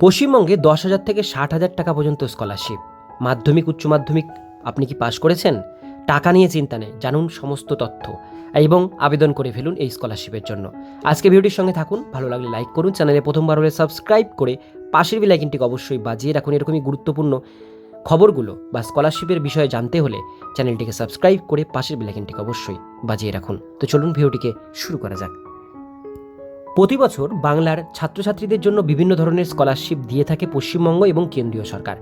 পশ্চিমবঙ্গে দশ হাজার থেকে ষাট হাজার টাকা পর্যন্ত স্কলারশিপ মাধ্যমিক, উচ্চ মাধ্যমিক আপনি কি পাশ করেছেন? টাকা নিয়ে চিন্তা নেই, জানুন সমস্ত তথ্য। এবং আবেদন করে ফেলুন এই স্কলারশিপের জন্য। আজকে ভিডিওটির সঙ্গে থাকুন, ভালো লাগলে লাইক করুন, চ্যানেলে প্রথমবার হলে সাবস্ক্রাইব করে পাশের বেলাইকিনটিকে অবশ্যই বাজিয়ে রাখুন। এরকমই গুরুত্বপূর্ণ খবরগুলো বা স্কলারশিপের বিষয়ে জানতে হলে চ্যানেলটিকে সাবস্ক্রাইব করে পাশের বেলাইকিনটিকে অবশ্যই বাজিয়ে রাখুন। তো চলুন ভিডিওটিকে শুরু করা যাক। প্রতি বছর বাংলার ছাত্রছাত্রীদের জন্য বিভিন্ন ধরনের স্কলারশিপ দিয়ে থাকে পশ্চিমবঙ্গ এবং কেন্দ্রীয় সরকার,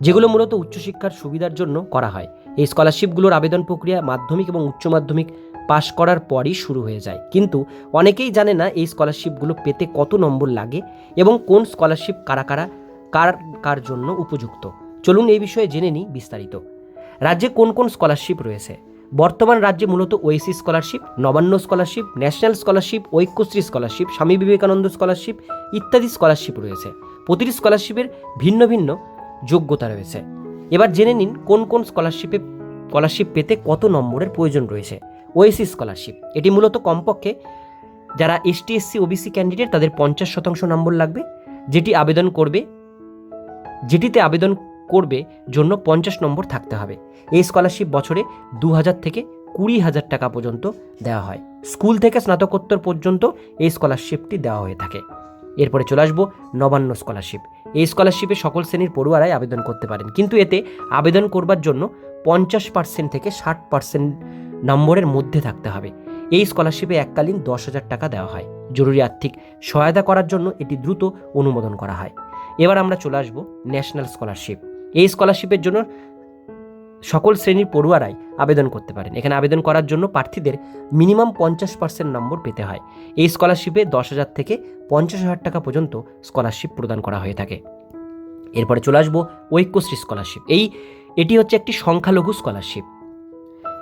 যেগুলো মূলত উচ্চশিক্ষার সুবিধার জন্য করা হয়। এই স্কলারশিপগুলোর আবেদন প্রক্রিয়া মাধ্যমিক এবং উচ্চ মাধ্যমিক পাশ করার পরই শুরু হয়ে যায়। কিন্তু অনেকেই জানে না এই স্কলারশিপগুলো পেতে কত নম্বর লাগে এবং কোন স্কলারশিপ কারা কারা, কার কার জন্য উপযুক্ত। চলুন এই বিষয়ে জেনে নিই বিস্তারিত। রাজ্যে কোন কোন স্কলারশিপ রয়েছে? বর্তমান রাজ্যে মূলত Oasis scholarship, Nabanna scholarship, national scholarship, Aikyashree scholarship, Swami Vivekananda scholarship ইত্যাদি স্কলারশিপ রয়েছে। প্রতিটি স্কলারশিপের ভিন্ন ভিন্ন যোগ্যতা রয়েছে। এবার জেনে নিন কোন কোন স্কলারশিপে, স্কলারশিপ পেতে কত নম্বরের প্রয়োজন রয়েছে। ওয়েসি স্কলারশিপ, এটি মূলত কমপক্ষে যারা এসটি এসসি ওবিসি ক্যান্ডিডেট তাদের পঞ্চাশ শতাংশ নম্বর লাগবে। যেটি আবেদন করবে, যেটিতে আবেদন করবে জন্য পঞ্চাশ নম্বর থাকতে হবে। এই স্কলারশিপ বছরে দু হাজার থেকে কুড়ি হাজার টাকা পর্যন্ত দেওয়া হয়। স্কুল থেকে স্নাতকোত্তর পর্যন্ত এই স্কলারশিপটি দেওয়া হয়ে থাকে। এরপরে চলে আসব নবান্ন স্কলারশিপ এই স্কলারশিপে সকল শ্রেণির পড়ুয়ারাই আবেদন করতে পারেন। কিন্তু এতে আবেদন করবার জন্য পঞ্চাশ পার্সেন্ট থেকে ষাট পার্সেন্ট নম্বরের মধ্যে থাকতে হবে। এই স্কলারশিপে এককালীন দশ হাজার টাকা দেওয়া হয়। জরুরি আর্থিক সহায়তা করার জন্য এটি দ্রুত অনুমোদন করা হয়। এবার আমরা চলে আসব ন্যাশনাল স্কলারশিপ এই স্কলারশিপের জন্য সকল শ্রেণির পড়ুয়ারাই আবেদন করতে পারেন। এখানে আবেদন করার জন্য প্রার্থীদের মিনিমাম পঞ্চাশ পার্সেন্ট নম্বর পেতে হয়। এই স্কলারশিপে দশ হাজার থেকে পঞ্চাশ হাজার টাকা পর্যন্ত স্কলারশিপ প্রদান করা হয়ে থাকে। এরপরে চলে আসব ঐক্যশ্রী স্কলারশিপ। এই, এটি হচ্ছে একটি সংখ্যালঘু স্কলারশিপ।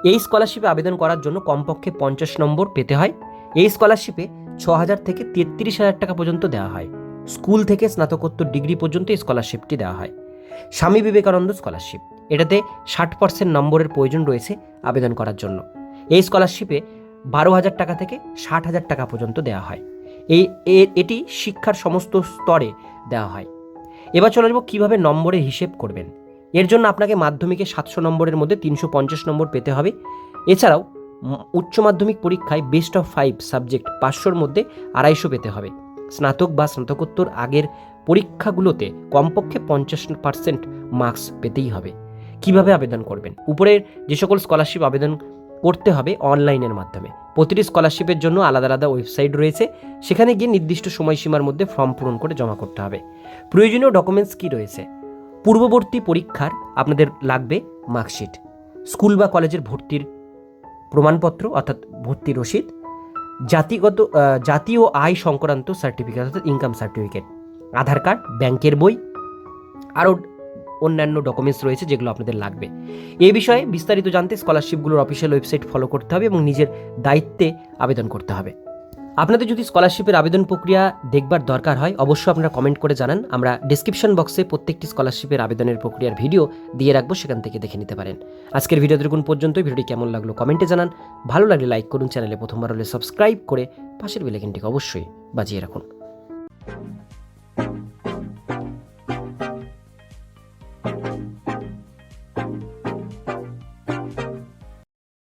এই স্কলারশিপে আবেদন করার জন্য কমপক্ষে পঞ্চাশ নম্বর পেতে হয়। এই স্কলারশিপে ছ হাজার থেকে তেত্রিশ হাজার টাকা পর্যন্ত দেওয়া হয়। স্কুল থেকে স্নাতকোত্তর ডিগ্রি পর্যন্ত এই স্কলারশিপটি দেওয়া হয়। স্বামী বিবেকানন্দ স্কলারশিপ। এটাতে ষাট পার্সেন্ট নম্বরের প্রয়োজন রয়েছে আবেদন করার জন্য। এই স্কলারশিপে বারো হাজার টাকা থেকে ষাট হাজার টাকা পর্যন্ত দেওয়া হয়। এই এটি শিক্ষার সমস্ত স্তরে দেওয়া হয়। এবার চলে যাব কীভাবে নম্বরে হিসেব করবেন। এর জন্য আপনাকে মাধ্যমিকে সাতশো নম্বরের মধ্যে তিনশো পঞ্চাশ নম্বর পেতে হবে। এছাড়াও উচ্চ মাধ্যমিক পরীক্ষায় বেস্ট অফ ফাইভ সাবজেক্ট পাঁচশোর মধ্যে আড়াইশো পেতে হবে। স্নাতক বা স্নাতকোত্তর আগের পরীক্ষাগুলোতে কমপক্ষে পঞ্চাশ পার্সেন্ট মার্কস পেতেই হবে। কীভাবে আবেদন করবেন? উপরের যে সকল স্কলারশিপ আবেদন করতে হবে অনলাইনের মাধ্যমে। প্রতিটি স্কলারশিপের জন্য আলাদা আলাদা ওয়েবসাইট রয়েছে। সেখানে গিয়ে নির্দিষ্ট সময়সীমার মধ্যে ফর্ম পূরণ করে জমা করতে হবে। প্রয়োজনীয় ডকুমেন্টস কি রয়েছে? পূর্ববর্তী পরীক্ষার আপনাদের লাগবে মার্কশিট স্কুল বা কলেজের ভর্তির প্রমাণপত্র, অর্থাৎ ভর্তি রসিদ, জাতিগত জাতীয় আয় সংক্রান্ত সার্টিফিকেট অর্থাৎ ইনকাম সার্টিফিকেট আধার কার্ড, ব্যাংকের বই, আরও অন্যান্য ডকুমেন্টস রয়েছে যেগুলো আপনাদের লাগবে। এই বিষয়ে বিস্তারিত জানতে স্কলারশিপগুলোর অফিসিয়াল ওয়েবসাইট ফলো করতে হবে এবং নিজের দায়িত্বে আবেদন করতে হবে। আপনাদের যদি স্কলারশিপের আবেদন প্রক্রিয়া দেখবার দরকার হয়, অবশ্যই আপনারা কমেন্ট করে জানান। আমরা ডিসক্রিপশন বক্সে প্রত্যেকটি স্কলারশিপের আবেদনের প্রক্রিয়ার ভিডিও দিয়ে রাখব, সেখান থেকে দেখে নিতে পারেন। আজকের ভিডিও দেখুন পর্যন্ত ভিডিওটি কেমন লাগল কমেন্টে জানান। ভালো লাগলে লাইক করুন চ্যানেলে প্রথমবার হলে সাবস্ক্রাইব করে পাশের বেলাইকনটিকে অবশ্যই বাজিয়ে রাখুন। thank you